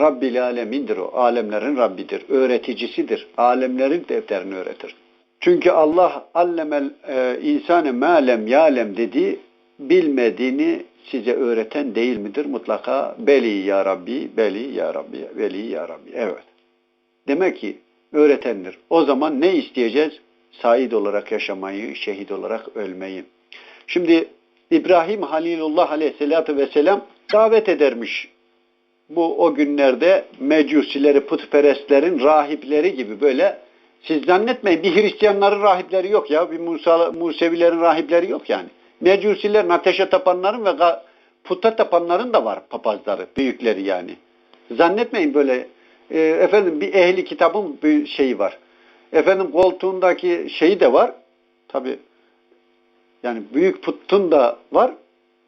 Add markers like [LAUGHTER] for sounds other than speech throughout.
Rabbil alemindir o. Alemlerin Rabbidir. Öğreticisidir. Alemlerin defterini öğretir. Çünkü Allah allemel e, insane malem yalem dediği bilmediğini size öğreten değil midir? Mutlaka beli ya Rabbi, beli ya Rabbi, veli ya Rabbi. Evet. Demek ki öğretendir. O zaman ne isteyeceğiz? Said olarak yaşamayı, şehit olarak ölmeyi. Şimdi İbrahim Halilullah Aleyhisselatü Vesselam davet edermiş. Bu o günlerde mecusileri, putperestlerin rahipleri gibi böyle siz zannetmeyin bir Hristiyanların rahipleri yok ya, bir Musa, Musevilerin rahipleri yok yani. Mecusilerin, ateşe tapanların ve puta tapanların da var papazları, büyükleri yani. Zannetmeyin böyle e, efendim bir ehli kitabın bir şeyi var. Efendim koltuğundaki şeyi de var. Tabi yani büyük putun da var,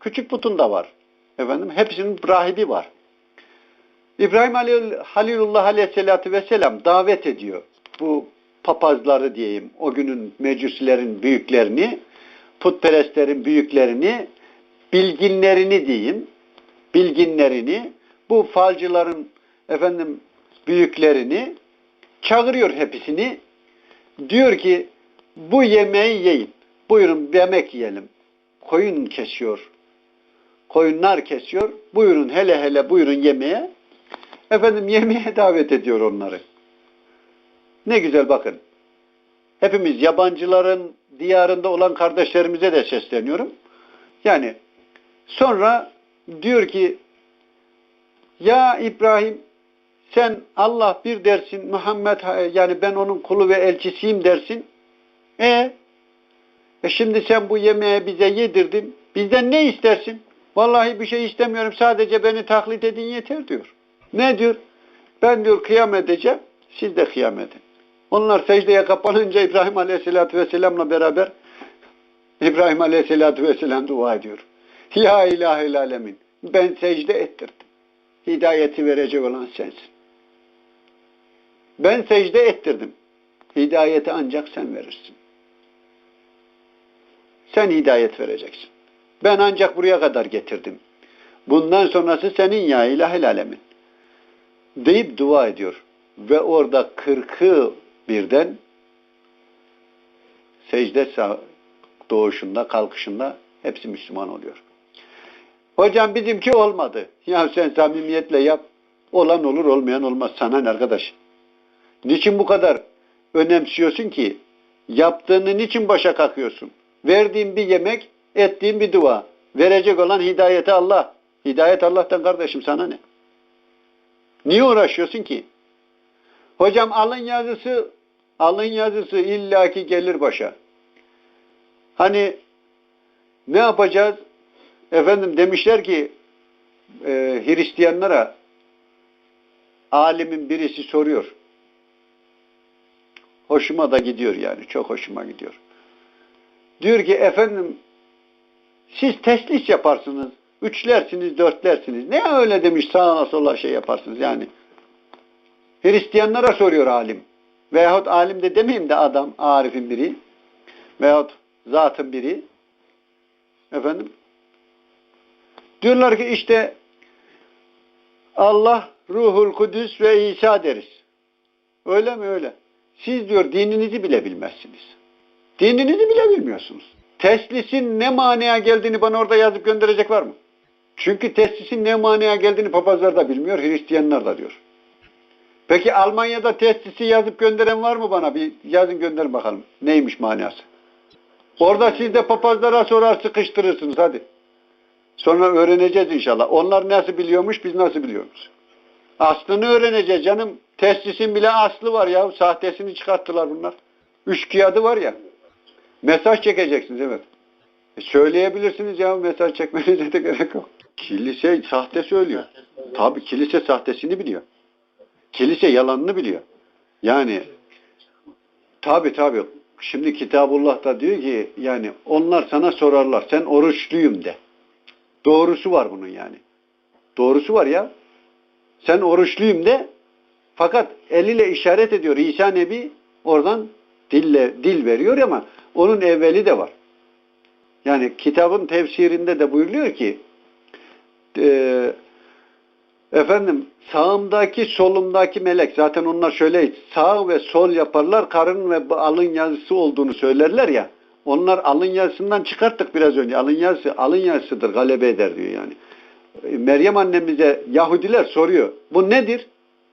küçük putun da var. Efendim hepsinin rahibi var. İbrahim Halil- Halilullah Aleyhisselatü Vesselam davet ediyor. Bu papazları diyeyim, o günün mecusilerin büyüklerini, putperestlerin büyüklerini, bilginlerini diyeyim, bilginlerini, bu falcıların efendim büyüklerini çağırıyor hepsini. Diyor ki bu yemeği yiyin. Buyurun yemek yiyelim. Koyun kesiyor. Koyunlar kesiyor. Buyurun hele hele buyurun yemeğe. Efendim yemeğe davet ediyor onları. Ne güzel bakın. Hepimiz yabancıların diyarında olan kardeşlerimize de sesleniyorum. Yani sonra diyor ki ya İbrahim sen Allah bir dersin Muhammed yani ben onun kulu ve elçisiyim dersin. E, e şimdi sen bu yemeği bize yedirdin. Bizden ne istersin? Vallahi bir şey istemiyorum. Sadece beni taklit edin yeter diyor. Ne diyor? Ben diyor kıyam edeceğim. Siz de kıyam edin. Onlar secdeye kapanınca İbrahim Aleyhisselatü Vesselam'la beraber İbrahim Aleyhisselatü Vesselam dua ediyor. Ya ilahil alemin. Ben secde ettirdim. Hidayeti verecek olan sensin. Ben secde ettirdim. Hidayeti ancak sen verirsin. Sen hidayet vereceksin. Ben ancak buraya kadar getirdim. Bundan sonrası senin ya ilahil alemin. Deyip dua ediyor. Ve orada kırkı birden secde doğuşunda, kalkışında hepsi Müslüman oluyor. Hocam bizimki olmadı. Ya sen samimiyetle yap. Olan olur, olmayan olmaz. Sana ne arkadaş? Niçin bu kadar önemsiyorsun ki? Yaptığını niçin başa kalkıyorsun? Verdiğin bir yemek, ettiğin bir dua. Verecek olan hidayeti Allah. Hidayet Allah'tan kardeşim sana ne? Niye uğraşıyorsun ki? Hocam alın yazısı, alın yazısı illaki gelir başa. Hani ne yapacağız? Efendim demişler ki e, Hristiyanlara alimin birisi soruyor. Hoşuma da gidiyor yani. Çok hoşuma gidiyor. Diyor ki efendim siz teslis yaparsınız. Üçlersiniz, dörtlersiniz. Ne öyle demiş sağa sola şey yaparsınız yani. Hristiyanlara soruyor alim. Veyahut alim de demeyeyim de adam, arifin biri. Veyahut zatın biri. Efendim. Diyorlar ki işte Allah, Ruhul Kudüs ve İsa deriz. Öyle mi öyle? Siz diyor dininizi bile bilmezsiniz. Dininizi bile bilmiyorsunuz. Teslisin ne manaya geldiğini bana orada yazıp gönderecek var mı? Çünkü teslisin ne manaya geldiğini papazlar da bilmiyor, Hristiyanlar da diyor. Peki Almanya'da teslisi yazıp gönderen var mı bana? Bir yazın gönderin bakalım. Neymiş manası? Orada siz de papazlara sorar sıkıştırırsınız hadi. Sonra öğreneceğiz inşallah. Onlar nasıl biliyormuş, biz nasıl biliyoruz? Aslını öğreneceğiz canım. Testisin bile aslı var ya. Sahtesini çıkarttılar bunlar. Üç kıyadı var ya. Mesaj çekeceksiniz evet. E söyleyebilirsiniz ya mesaj çekmenize de gerek yok. Kilise sahte söylüyor. Tabi kilise sahtesini biliyor. Kilise yalanını biliyor. Yani tabi tabi şimdi Kitabullah da diyor ki yani onlar sana sorarlar sen oruçluyum de. Doğrusu var bunun yani. Doğrusu var ya. Sen oruçluyum de fakat eliyle işaret ediyor İsa Nebi oradan dille dil veriyor ama onun evveli de var. Yani kitabın tefsirinde de buyuruyor ki e, Efendim sağımdaki solumdaki melek zaten onlar şöyle sağ ve sol yaparlar karın ve alın yazısı olduğunu söylerler ya. Onlar alın yazısından çıkarttık biraz önce. Alın yazısı alın yazısıdır galebe eder diyor yani. Meryem annemize Yahudiler soruyor. Bu nedir?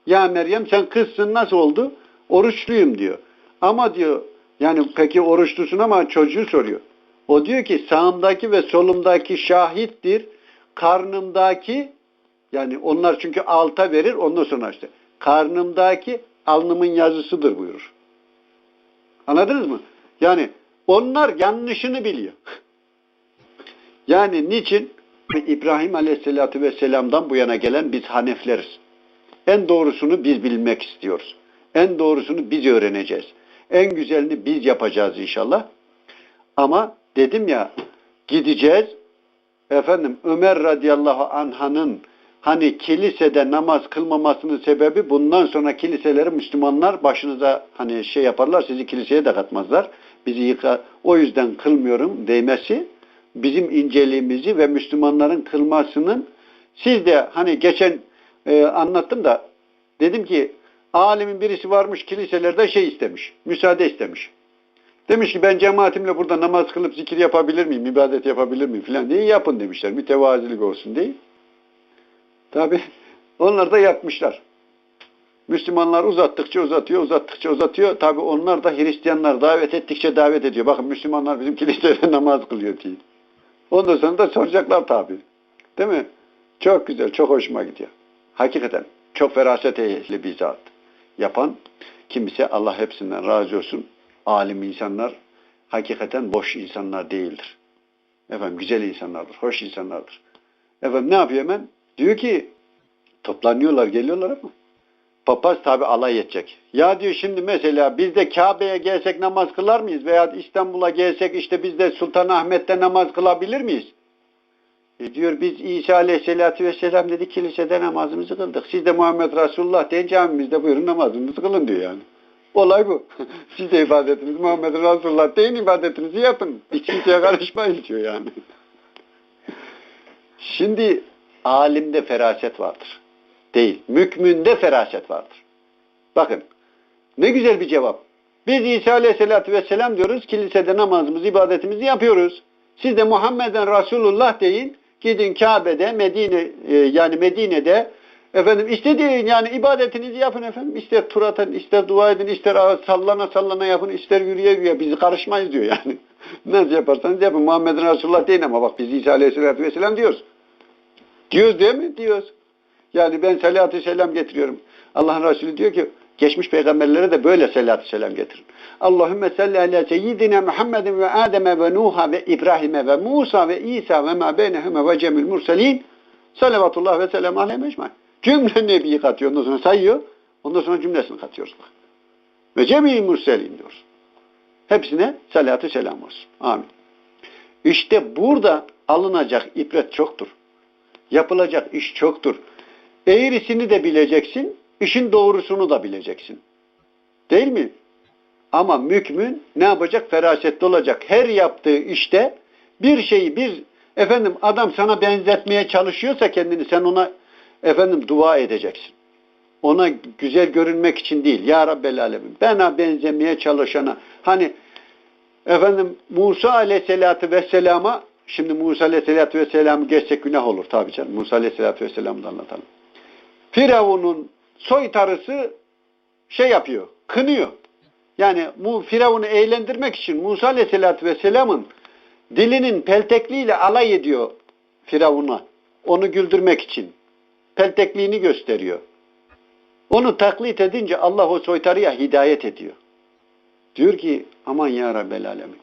Ya Meryem sen kızsın nasıl oldu? Oruçluyum diyor. Ama diyor yani peki oruçlusun ama çocuğu soruyor. O diyor ki sağımdaki ve solumdaki şahittir. Karnımdaki yani onlar çünkü alta verir ondan sonra işte. Karnımdaki alnımın yazısıdır buyurur. Anladınız mı? Yani onlar yanlışını biliyor. [LAUGHS] yani niçin? İbrahim Aleyhisselatü Vesselam'dan bu yana gelen biz Hanefleriz. En doğrusunu biz bilmek istiyoruz. En doğrusunu biz öğreneceğiz. En güzelini biz yapacağız inşallah. Ama dedim ya gideceğiz. Efendim Ömer radıyallahu anhanın hani kilisede namaz kılmamasının sebebi bundan sonra kiliseleri Müslümanlar başınıza hani şey yaparlar sizi kiliseye de katmazlar. Bizi yıkar. O yüzden kılmıyorum değmesi bizim inceliğimizi ve Müslümanların kılmasının siz de hani geçen e, anlattım da dedim ki alimin birisi varmış kiliselerde şey istemiş. Müsaade istemiş. Demiş ki ben cemaatimle burada namaz kılıp zikir yapabilir miyim, ibadet yapabilir miyim filan diye yapın demişler. Mütevazilik olsun diye. Tabi [LAUGHS] onlar da yapmışlar. Müslümanlar uzattıkça uzatıyor, uzattıkça uzatıyor. Tabi onlar da Hristiyanlar davet ettikçe davet ediyor. Bakın Müslümanlar bizim kilisede [LAUGHS] namaz kılıyor diye. Ondan sonra da soracaklar tabi. Değil mi? Çok güzel, çok hoşuma gidiyor. Hakikaten çok feraset ehli bir zat. Yapan kimse Allah hepsinden razı olsun. Alim insanlar hakikaten boş insanlar değildir. Efendim güzel insanlardır, hoş insanlardır. Efendim ne yapıyor hemen? Diyor ki toplanıyorlar, geliyorlar ama papaz tabi alay edecek. Ya diyor şimdi mesela biz de Kabe'ye gelsek namaz kılar mıyız? Veya İstanbul'a gelsek işte biz de Sultanahmet'te namaz kılabilir miyiz? E diyor biz İsa Aleyhisselatü Vesselam dedi kilisede namazımızı kıldık. Siz de Muhammed Resulullah deyin camimizde buyurun namazınızı kılın diyor yani. Olay bu. [LAUGHS] Siz de ibadetiniz Muhammed Resulullah deyin ibadetinizi yapın. Hiç kimseye karışmayın diyor yani. Şimdi alimde feraset vardır. Değil. Mükmünde feraset vardır. Bakın ne güzel bir cevap. Biz İsa Aleyhisselatü Vesselam diyoruz. Kilisede namazımızı, ibadetimizi yapıyoruz. Siz de Muhammeden Resulullah deyin. Gidin Kabe'de, Medine e, yani Medine'de efendim istediğin yani ibadetinizi yapın efendim. İster tur atın, ister dua edin, ister sallana sallana yapın, ister yürüye yürüye. Bizi karışmayız diyor yani. [LAUGHS] Nasıl yaparsanız yapın. Muhammed'in Resulullah deyin ama bak biz İsa Aleyhisselatü Vesselam diyoruz. Diyoruz değil mi? Diyoruz. Yani ben salatü selam getiriyorum. Allah'ın Resulü diyor ki geçmiş peygamberlere de böyle salatü selam getirin. Allahümme salli ala seyyidina Muhammedin ve Adem'e ve Nuh'a ve İbrahim'e ve Musa ve İsa ve ma beynehüme ve cemil murselin salavatullah ve selam aleyhi mecmain. Cümle nebiyi katıyor. Ondan sonra sayıyor. Ondan sonra cümlesini katıyoruz. Ve cemil murselin diyoruz. Hepsine salatü selam olsun. Amin. İşte burada alınacak ibret çoktur. Yapılacak iş çoktur. Eğrisini de bileceksin, işin doğrusunu da bileceksin. Değil mi? Ama mükmin ne yapacak? Ferasetli olacak. Her yaptığı işte bir şeyi bir efendim adam sana benzetmeye çalışıyorsa kendini sen ona efendim dua edeceksin. Ona güzel görünmek için değil. Ya Rabbel Alemin. Bana benzemeye çalışana. Hani efendim Musa Aleyhisselatü Vesselam'a şimdi Musa Aleyhisselatü Vesselam'ı geçsek günah olur tabi canım. Musa Aleyhisselatü Vesselam'ı da anlatalım. Firavun'un soytarısı şey yapıyor, kınıyor. Yani bu Firavun'u eğlendirmek için Musa Aleyhisselatü Vesselam'ın dilinin peltekliğiyle alay ediyor Firavun'a. Onu güldürmek için. Peltekliğini gösteriyor. Onu taklit edince Allah o soytarıya hidayet ediyor. Diyor ki aman ya Rabbel Alemin.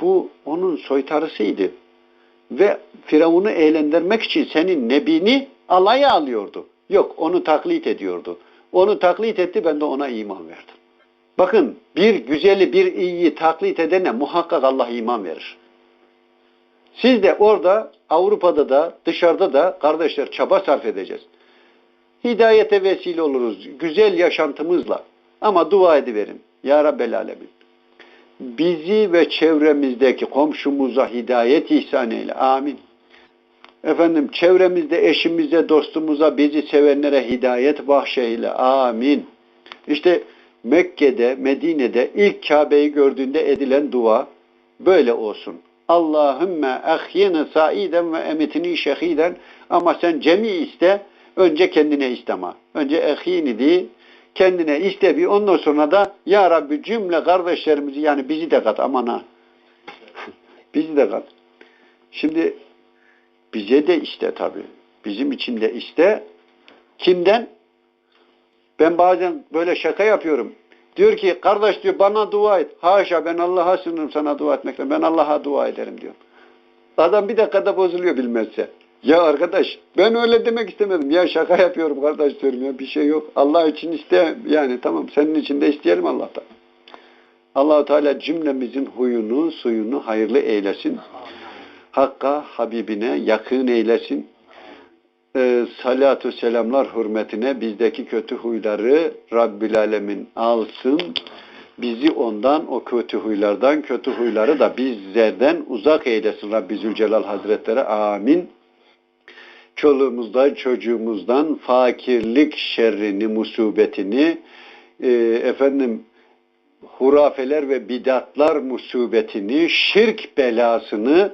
Bu onun soytarısıydı. Ve Firavun'u eğlendirmek için senin nebini alaya alıyordu. Yok onu taklit ediyordu. Onu taklit etti ben de ona iman verdim. Bakın bir güzeli bir iyiyi taklit edene muhakkak Allah iman verir. Siz de orada Avrupa'da da dışarıda da kardeşler çaba sarf edeceğiz. Hidayete vesile oluruz güzel yaşantımızla. Ama dua ediverin. Ya Rabbel Alemin. Bizi ve çevremizdeki komşumuza hidayet ihsan eyle. Amin. Efendim çevremizde eşimize, dostumuza, bizi sevenlere hidayet bahşeyle. Amin. İşte Mekke'de, Medine'de ilk Kabe'yi gördüğünde edilen dua böyle olsun. Allahümme ahyini saiden ve emitini şehiden ama sen cemi iste, önce kendine istema. Önce ehyini değil, kendine iste bir ondan sonra da Ya Rabbi cümle kardeşlerimizi yani bizi de kat aman ha. [LAUGHS] bizi de kat. Şimdi bize de iste tabi. Bizim için de iste. Kimden? Ben bazen böyle şaka yapıyorum. Diyor ki kardeş diyor bana dua et. Haşa ben Allah'a sınırım sana dua etmekten. Ben Allah'a dua ederim diyor. Adam bir dakikada bozuluyor bilmezse. Ya arkadaş ben öyle demek istemedim. Ya şaka yapıyorum kardeş diyorum ya bir şey yok. Allah için iste yani tamam senin için de isteyelim Allah'tan. allah Teala cümlemizin huyunu suyunu hayırlı eylesin. Hakka Habibine yakın eylesin. Ee, salatu selamlar hürmetine bizdeki kötü huyları Rabbül Alemin alsın. Bizi ondan, o kötü huylardan, kötü huyları da bizlerden uzak eylesin Rabbi Zülcelal Hazretleri. Amin. Çoluğumuzdan, çocuğumuzdan fakirlik şerrini, musibetini, e, efendim hurafeler ve bidatlar musibetini, şirk belasını,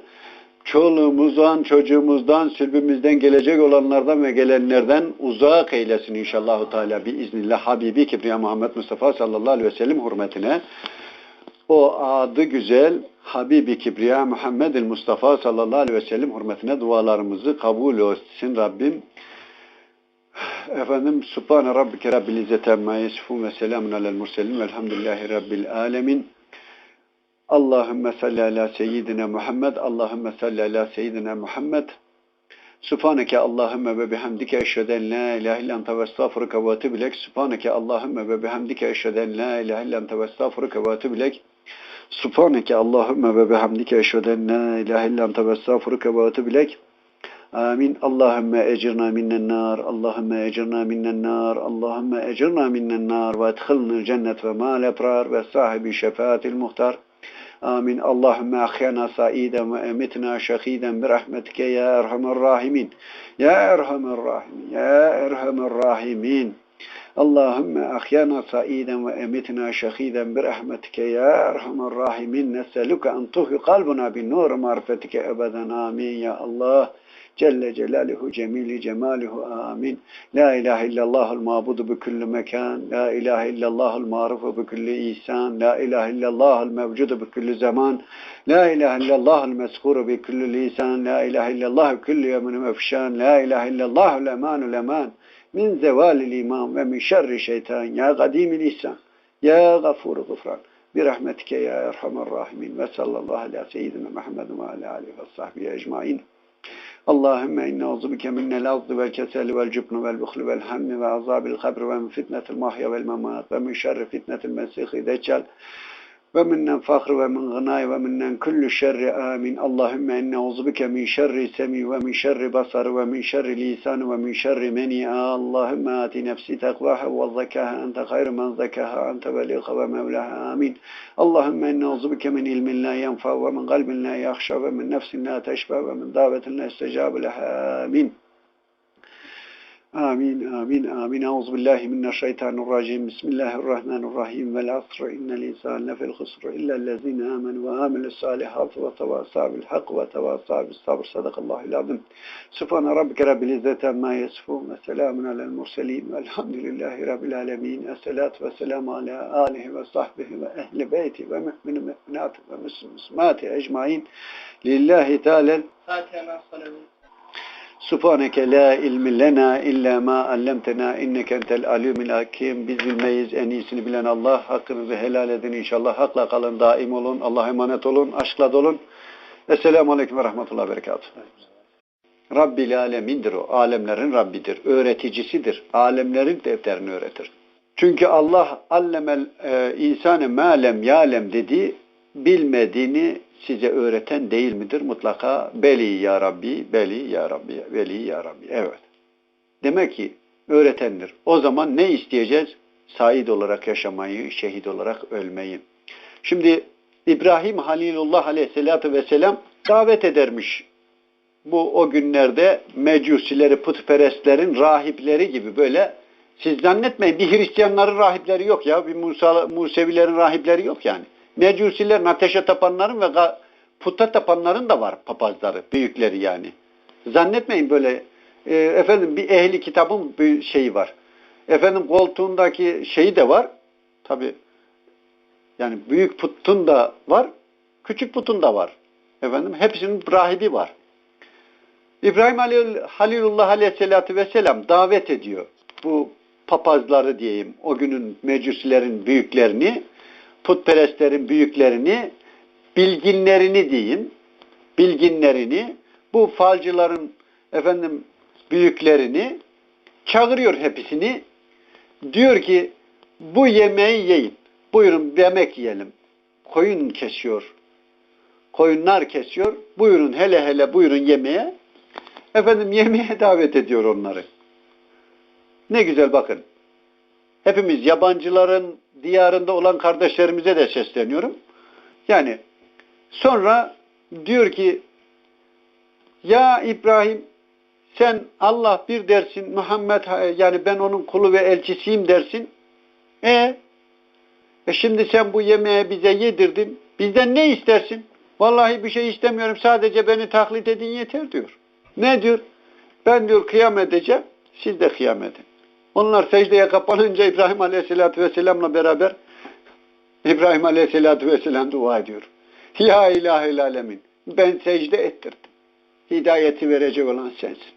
çoluğumuzdan, çocuğumuzdan, sülbümüzden gelecek olanlardan ve gelenlerden uzak eylesin inşallah Teala biiznillah Habibi Kibriya Muhammed Mustafa sallallahu aleyhi ve sellem hürmetine. O adı güzel Habibi Kibriya Muhammed Mustafa sallallahu aleyhi ve sellem hürmetine dualarımızı kabul etsin Rabbim. Efendim Subhane Rabbike Rabbil İzzete Amma Yesifun ve Selamun Alel Murselin Velhamdülillahi Rabbil Alemin. Allahümme salli ala seyyidina Muhammed. Allahümme salli ala seyyidina Muhammed. Subhaneke Allahümme ve bihamdike eşheden la ilahe illa ente ve estağfuruke ve etûbü ilek. Subhaneke Allahümme ve bihamdike eşheden la ilahe illa ente ve estağfuruke ve etûbü ilek. Subhaneke Allahümme ve bihamdike eşheden la ilahe illa ente ve estağfuruke ve etûbü ilek. Amin. Allahümme ecirna minnen nar. Allahümme ecirna minnen nar. Allahümme ecirna minnen nar ve edhilnil cennet ve mal ebrar ve sahibi şefaatil muhtar. Amin. Allahümme ahyana saiden ve emitna şehiden bir rahmetike ya erhamer rahimin. Ya erhamer rahimin. Ya erhamer rahimin. Allahümme ahyana saiden ve emitna şehiden bir rahmetike ya erhamer rahimin. Neseluke en tuhyu kalbuna bin nur marifetike ebeden. Amin ya Allah. Celle Celaluhu Cemili Cemaluhu Amin. La ilahe illallahul mabudu bi kulli mekan. La ilahe illallahul marufu bi kulli ihsan. La ilahe illallahul mevcudu bi kulli zaman. La ilahe illallahul meskuru bi kulli lisan. La ilahe illallah kulli yemin mefşan. La ilahe illallahul emanul eman. Min zevalil iman ve min şerri şeytan. Ya kadimil ihsan. Ya gafuru gufran. Bir rahmetike ya erhamer rahimin. Ve sallallahu ala seyyidina Allahümme inne uzubike minnel azdı vel keseli vel cübnu vel bukhlu vel hammi ve azabil kabri ve min fitnetil mahya vel memat ve min şerri fitnetil mesihi deccal ve minnen fakhri ve min gınay ve minnen kullu şerri amin. Allahümme inne uzubike min şerri semi ve min şerri basarı ve min şerri lisanı ve min şerri meni. Allahümme ati nefsi tekvaha ve zekaha ente hayru men zekaha ente veliha ve mevlaha amin. Allahümme inne uzubike min ilmin la yenfa ve min kalbin la yakşa ve min nefsin la teşba ve min davetin la istecabu leha amin. Amin, amin, amin. Euzu billahi mineşşeytanirracim. Bismillahirrahmanirrahim. Vel asr innel insane lefil husr illa ellezine amenu ve amilus salihati ve tevasav bil hak ve tevasav bis sabr. Sadakallahul azim. Subhane rabbike rabbil izzati amma yasifun ve selamun alel murselin. Velhamdülillahi rabbil alamin. Esselatu ve selamu ala alihi ve Subhaneke la ilmi lena illa ma allamtena inneke entel alimul hakim. Biz bilmeyiz en iyisini bilen Allah. Hakkınızı helal edin inşallah. Hakla kalın, daim olun. Allah'a emanet olun. Aşkla dolun. Esselamu Aleyküm ve Rahmetullah ve Berekatuhu. Rabbil alemindir o. Alemlerin Rabbidir. Öğreticisidir. Alemlerin defterini öğretir. Çünkü Allah allemel e, insane malem yalem dediği bilmediğini size öğreten değil midir? Mutlaka beli ya Rabbi, beli ya Rabbi, veli ya Rabbi. Evet. Demek ki öğretendir. O zaman ne isteyeceğiz? Said olarak yaşamayı, şehit olarak ölmeyi. Şimdi İbrahim Halilullah Aleyhisselatü Vesselam davet edermiş bu o günlerde mecusileri, putperestlerin rahipleri gibi böyle siz zannetmeyin bir Hristiyanların rahipleri yok ya. Bir Musa, Musevilerin rahipleri yok yani. Mecusilerin, ateşe tapanların ve puta tapanların da var papazları, büyükleri yani. Zannetmeyin böyle e, efendim bir ehli kitabın bir şeyi var. Efendim koltuğundaki şeyi de var. Tabi yani büyük putun da var, küçük putun da var. Efendim hepsinin rahibi var. İbrahim Halil- Halilullah Aleyhisselatü Vesselam davet ediyor. Bu papazları diyeyim, o günün mecusilerin büyüklerini, putperestlerin büyüklerini, bilginlerini diyeyim, bilginlerini, bu falcıların efendim büyüklerini çağırıyor hepsini. Diyor ki bu yemeği yiyin. Buyurun yemek yiyelim. Koyun kesiyor. Koyunlar kesiyor. Buyurun hele hele buyurun yemeğe. Efendim yemeğe [LAUGHS] davet ediyor onları. Ne güzel bakın. Hepimiz yabancıların diyarında olan kardeşlerimize de sesleniyorum. Yani sonra diyor ki ya İbrahim sen Allah bir dersin Muhammed yani ben onun kulu ve elçisiyim dersin. E, e şimdi sen bu yemeği bize yedirdin. Bizden ne istersin? Vallahi bir şey istemiyorum. Sadece beni taklit edin yeter diyor. Ne diyor? Ben diyor kıyam edeceğim. Siz de kıyam edin. Onlar secdeye kapanınca İbrahim Aleyhisselatü Vesselam'la beraber İbrahim Aleyhisselatü Vesselam dua ediyor. Ya ilahil alemin. Ben secde ettirdim. Hidayeti verecek olan sensin.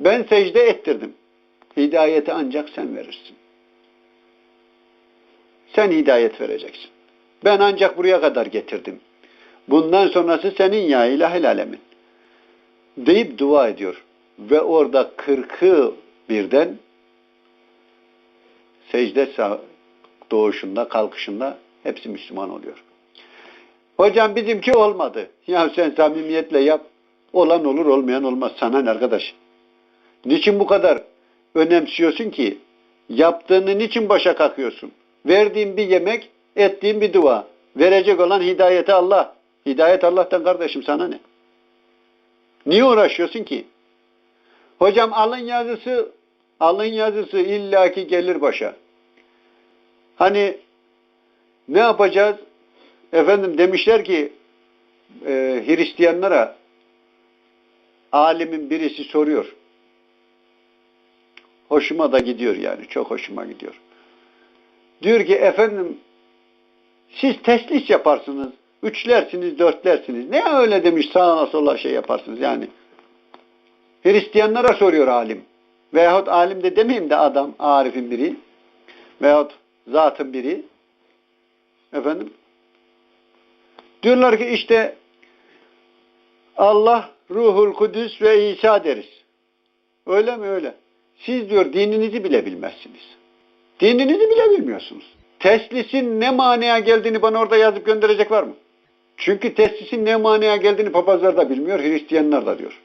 Ben secde ettirdim. Hidayeti ancak sen verirsin. Sen hidayet vereceksin. Ben ancak buraya kadar getirdim. Bundan sonrası senin ya ilahil alemin. Deyip dua ediyor. Ve orada kırkı birden secde doğuşunda, kalkışında hepsi Müslüman oluyor. Hocam bizimki olmadı. Ya sen samimiyetle yap. Olan olur, olmayan olmaz. Sana ne arkadaş? Niçin bu kadar önemsiyorsun ki? Yaptığını niçin başa kalkıyorsun? Verdiğin bir yemek, ettiğin bir dua. Verecek olan hidayeti Allah. Hidayet Allah'tan kardeşim sana ne? Niye uğraşıyorsun ki? Hocam alın yazısı, alın yazısı illaki gelir başa. Hani ne yapacağız? Efendim demişler ki e, Hristiyanlara alimin birisi soruyor. Hoşuma da gidiyor yani. Çok hoşuma gidiyor. Diyor ki efendim siz teslis yaparsınız. Üçlersiniz, dörtlersiniz. Ne öyle demiş sağa sola şey yaparsınız yani. Hristiyanlara soruyor alim. Veyahut alim de demeyeyim de adam, arifin biri. Veyahut zatın biri. Efendim. Diyorlar ki işte Allah, Ruhul Kudüs ve İsa deriz. Öyle mi öyle? Siz diyor dininizi bile bilmezsiniz. Dininizi bile bilmiyorsunuz. Teslisin ne manaya geldiğini bana orada yazıp gönderecek var mı? Çünkü teslisin ne manaya geldiğini papazlar da bilmiyor, Hristiyanlar da diyor.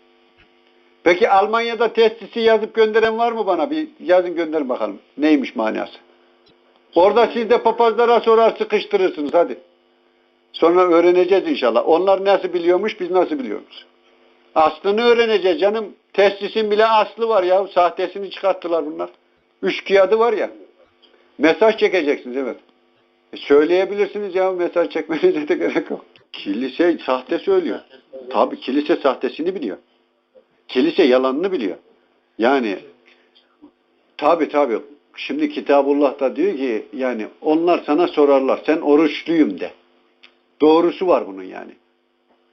Peki Almanya'da testisi yazıp gönderen var mı bana? Bir yazın gönderin bakalım. Neymiş manası? Orada siz de papazlara sorar sıkıştırırsınız hadi. Sonra öğreneceğiz inşallah. Onlar nasıl biliyormuş, biz nasıl biliyoruz? Aslını öğreneceğiz canım. Testisin bile aslı var ya. Sahtesini çıkarttılar bunlar. Üç kıyadı var ya. Mesaj çekeceksiniz evet. E söyleyebilirsiniz ya mesaj çekmenize de gerek yok. Kilise sahte söylüyor. Tabi kilise sahtesini biliyor. Kilise yalanını biliyor. Yani tabi tabi şimdi Kitabullah da diyor ki yani onlar sana sorarlar sen oruçluyum de. Doğrusu var bunun yani.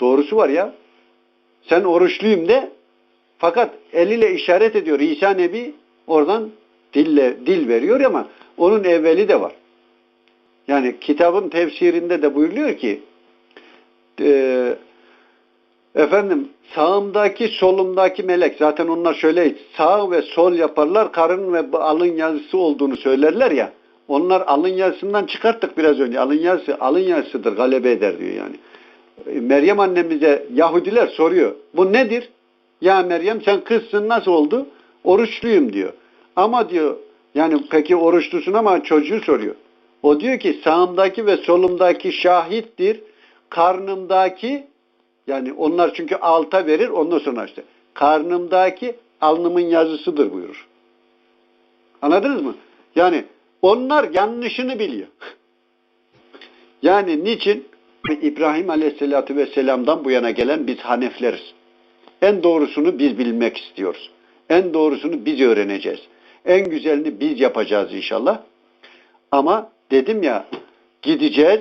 Doğrusu var ya. Sen oruçluyum de fakat eliyle işaret ediyor İsa Nebi oradan dille dil veriyor ama onun evveli de var. Yani kitabın tefsirinde de buyuruyor ki e, efendim sağımdaki solumdaki melek zaten onlar şöyle sağ ve sol yaparlar karın ve alın yazısı olduğunu söylerler ya onlar alın yazısından çıkarttık biraz önce alın yazısı alın yazısıdır galebe eder diyor yani. E, Meryem annemize Yahudiler soruyor bu nedir? Ya Meryem sen kızsın nasıl oldu? Oruçluyum diyor. Ama diyor yani peki oruçlusun ama çocuğu soruyor. O diyor ki sağımdaki ve solumdaki şahittir. Karnımdaki Yani onlar çünkü alta verir ondan sonra işte. Karnımdaki alnımın yazısıdır buyurur. Anladınız mı? Yani onlar yanlışını biliyor. [LAUGHS] Yani niçin? İbrahim Aleyhisselatü Vesselam'dan bu yana gelen biz Hanefleriz. En doğrusunu biz bilmek istiyoruz. En doğrusunu biz öğreneceğiz. En güzelini biz yapacağız inşallah. Ama dedim ya gideceğiz.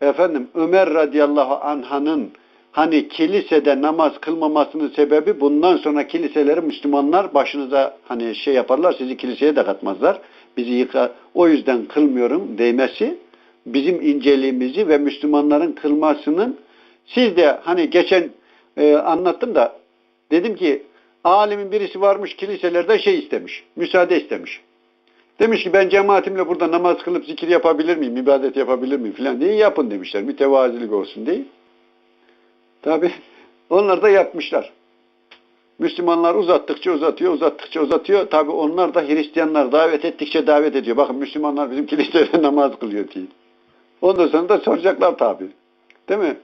Efendim Ömer radıyallahu anhanın hani kilisede namaz kılmamasının sebebi bundan sonra kiliseleri Müslümanlar başınıza hani şey yaparlar sizi kiliseye de katmazlar. Bizi yıka o yüzden kılmıyorum değmesi bizim inceliğimizi ve Müslümanların kılmasının siz de hani geçen e, anlattım da dedim ki alimin birisi varmış kiliselerde şey istemiş. Müsaade istemiş. Demiş ki ben cemaatimle burada namaz kılıp zikir yapabilir miyim, ibadet yapabilir miyim filan diye yapın demişler. Mütevazilik olsun diye. Tabi onlar da yapmışlar. Müslümanlar uzattıkça uzatıyor, uzattıkça uzatıyor. Tabi onlar da Hristiyanlar davet ettikçe davet ediyor. Bakın Müslümanlar bizim kilisede [LAUGHS] namaz kılıyor diye. Ondan sonra da soracaklar tabi. Değil mi?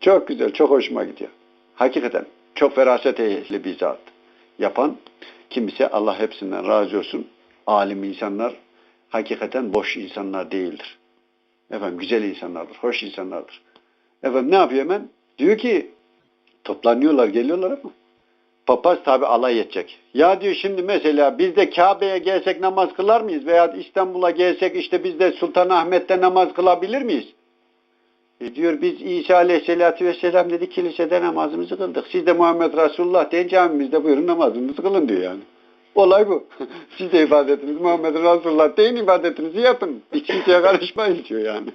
Çok güzel, çok hoşuma gidiyor. Hakikaten çok feraset ehli bir zat. Yapan kimse Allah hepsinden razı olsun. Alim insanlar hakikaten boş insanlar değildir. Efendim güzel insanlardır, hoş insanlardır. Efendim ne yapıyor hemen? Diyor ki toplanıyorlar, geliyorlar ama papaz tabi alay edecek. Ya diyor şimdi mesela biz de Kabe'ye gelsek namaz kılar mıyız? Veya İstanbul'a gelsek işte biz de Sultanahmet'te namaz kılabilir miyiz? E diyor biz İsa Aleyhisselatü Vesselam dedi kilisede namazımızı kıldık. Siz de Muhammed Resulullah deyin camimizde buyurun namazınızı kılın diyor yani. Olay bu. [LAUGHS] Siz de ibadetiniz Muhammed Resulullah deyin ibadetinizi yapın. Hiç kimseye karışmayın diyor yani.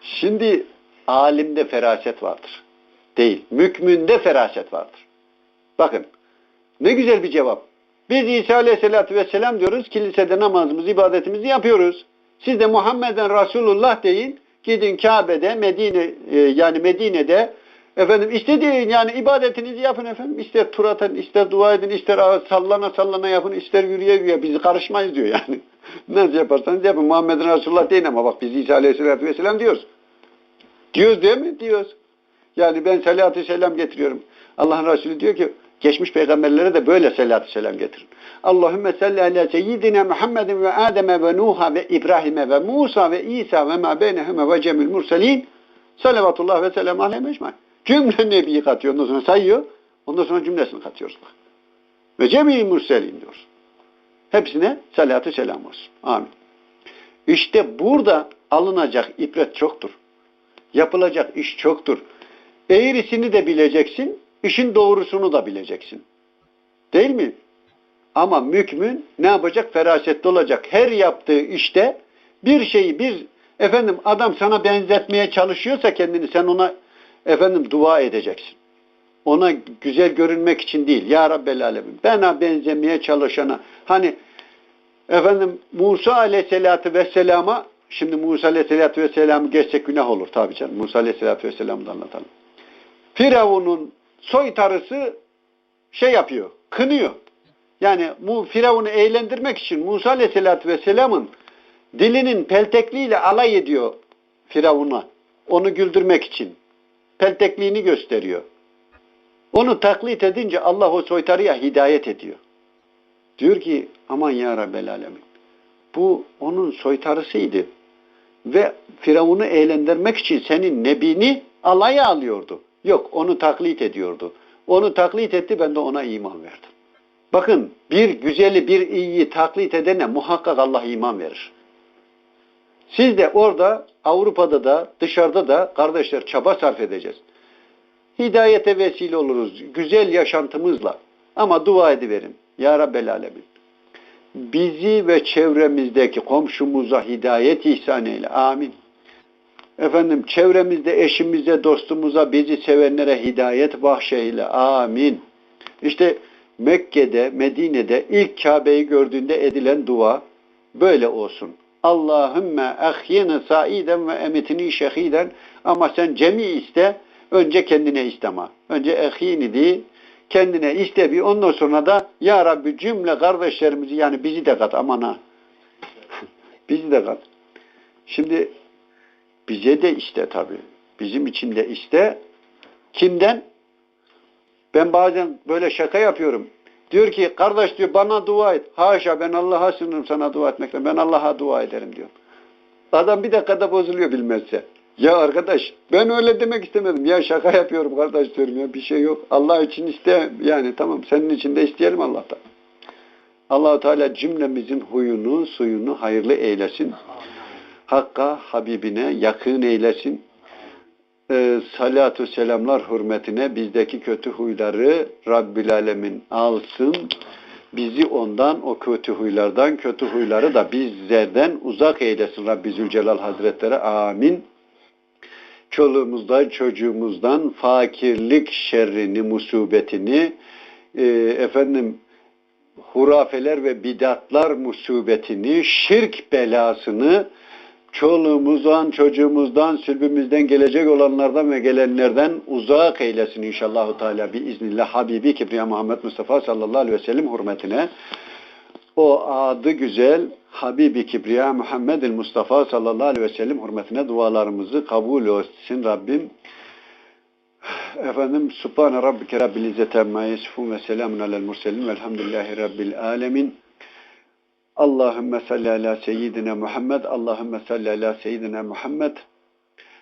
Şimdi alimde feraset vardır. Değil. Mükmünde feraset vardır. Bakın ne güzel bir cevap. Biz İsa Aleyhisselatü Vesselam diyoruz. Kilisede namazımızı, ibadetimizi yapıyoruz. Siz de Muhammeden Resulullah deyin. Gidin Kabe'de, Medine e, yani Medine'de efendim istediğin yani ibadetinizi yapın efendim. İster tur atın, ister dua edin, ister sallana sallana yapın, ister yürüye yürüye. Biz karışmayız diyor yani. [LAUGHS] Nasıl yaparsanız yapın. Muhammed'in Resulullah deyin ama bak biz İsa Aleyhisselatü Vesselam diyoruz. Diyoruz değil mi? Diyoruz. Yani ben salatü selam getiriyorum. Allah'ın Resulü diyor ki geçmiş peygamberlere de böyle salatü selam getirin. Allahümme salli ala seyyidina Muhammedin ve Adem'e ve Nuh'a ve İbrahim'e ve Musa ve İsa ve ma beynehüme ve cemil murselin salavatullah ve selam aleyhi mecmain. Cümle nebiyi katıyor. Ondan sonra sayıyor. Ondan sonra cümlesini katıyoruz. Bak. Ve cemil murselin diyoruz. Hepsine salatü selam olsun. Amin. İşte burada alınacak ibret çoktur. Yapılacak iş çoktur. Eğrisini de bileceksin, işin doğrusunu da bileceksin. Değil mi? Ama mükmin ne yapacak? Ferasetli olacak. Her yaptığı işte bir şeyi bir efendim adam sana benzetmeye çalışıyorsa kendini sen ona efendim dua edeceksin. Ona güzel görünmek için değil. Ya Rabbel Alemin. Bana benzemeye çalışana. Hani efendim Musa Aleyhisselatü Vesselam'a şimdi Musa Aleyhisselatü Vesselam'ı geçsek günah olur tabi canım. Musa Aleyhisselatü Vesselam'ı da anlatalım. Firavun'un soytarısı şey yapıyor, kınıyor. Yani Firavun'u eğlendirmek için Musa Aleyhisselatü Vesselam'ın dilinin peltekliğiyle alay ediyor Firavun'a. Onu güldürmek için. Peltekliğini gösteriyor. Onu taklit edince Allah o soytarıya hidayet ediyor. Diyor ki aman ya Rabbel Alemin. Bu onun soytarısıydı. Ve Firavun'u eğlendirmek için senin nebini alaya alıyordu. Yok onu taklit ediyordu. Onu taklit etti ben de ona iman verdim. Bakın bir güzeli bir iyiyi taklit edene muhakkak Allah iman verir. Siz de orada Avrupa'da da dışarıda da kardeşler çaba sarf edeceğiz. Hidayete vesile oluruz güzel yaşantımızla. Ama dua ediverin. Ya Rabbel Alemin. Bizi ve çevremizdeki komşumuza hidayet ihsan eyle. Amin. Efendim çevremizde eşimize, dostumuza, bizi sevenlere hidayet bahşeyle. Amin. İşte Mekke'de, Medine'de ilk Kabe'yi gördüğünde edilen dua böyle olsun. Allahümme ahyini saiden ve emitini şehiden ama sen cemi iste, önce kendine istema. Önce ehyini değil, kendine iste bir ondan sonra da Ya Rabbi cümle kardeşlerimizi yani bizi de kat aman ha. [LAUGHS] bizi de kat. Şimdi bize de işte tabi. Bizim için de iste. Kimden? Ben bazen böyle şaka yapıyorum. Diyor ki kardeş diyor bana dua et. Haşa ben Allah'a sığınırım sana dua etmekten. Ben Allah'a dua ederim diyor. Adam bir dakikada bozuluyor bilmezse. Ya arkadaş ben öyle demek istemedim. Ya şaka yapıyorum kardeş diyorum ya bir şey yok. Allah için iste yani tamam senin için de isteyelim Allah'tan. allah Teala cümlemizin huyunu suyunu hayırlı eylesin. Hakka Habibine yakın eylesin. Ee, salatu selamlar hürmetine bizdeki kötü huyları Rabbil Alemin alsın. Bizi ondan o kötü huylardan kötü huyları da bizlerden uzak eylesin Rabbi Zülcelal Hazretleri. Amin çoluğumuzdan, çocuğumuzdan fakirlik şerrini, musibetini, e, efendim hurafeler ve bidatlar musibetini, şirk belasını çoluğumuzdan, çocuğumuzdan, sülbümüzden gelecek olanlardan ve gelenlerden uzak eylesin inşallah Teala biiznillah Habibi Kibriya Muhammed Mustafa sallallahu aleyhi ve sellem hürmetine. O adı güzel Habibi Kibriya Muhammedil Mustafa sallallahu aleyhi ve sellem hürmetine dualarımızı kabul etsin Rabbim. Efendim Subhane Rabbike Rabbil İzzete Amma Yesifun ve Selamun Alel Murselin Velhamdülillahi Rabbil Alemin. Allahümme salli ala seyyidina Muhammed. Allahümme salli ala seyyidina Muhammed.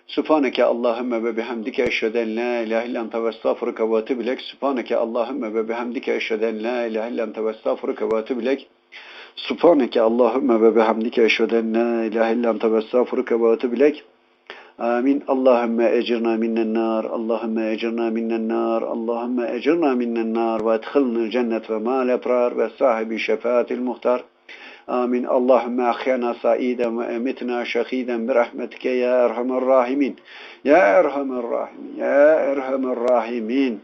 Subhaneke Allahümme ve bihamdike eşhedü en la ilahe illa ente ve estağfiruke ve etûbü ilek. Subhaneke Allahümme ve bihamdike eşhedü en la ilahe illa ente ve estağfiruke ve etûbü ilek. Subhaneke Allahümme ve bihamdike eşhedü en la ilahe illa ente ve estağfiruke ve etûbü ilek. Amin. Allahümme ecirna minnen nar. Allahümme ecirna minnen nar. Allahümme ecirna minnen nar ve edkhilnil cennet ve mal ebrar ve sahibi şefaatil muhtar. Ahyana saiden ve emitna şehiden bir rahmetike ya erhamer rahimin. Ya erhamer rahimin. Ya erhamer rahimin.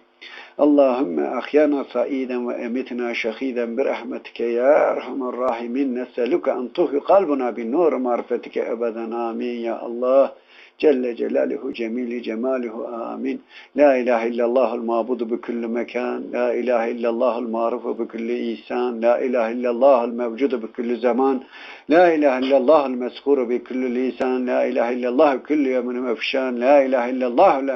Allahümme ahyana saiden ve emitna şehiden bir rahmetike ya erhamer rahimin. Neselüke en tuhyu kalbuna bin nur marifetike ebeden. Amin ya Allah. Celle Celaluhu Cemili Cemaluhu Amin. La ilahe illallahul mabudu bi kulli mekan. La ilahe illallahul marufu bi kulli ihsan. La ilahe illallahul mevcudu bi kulli zaman. La ilahe illallahul meskuru bi kulli lisan. La ilahe illallah kulli yemin mefşan. La ilahe illallahul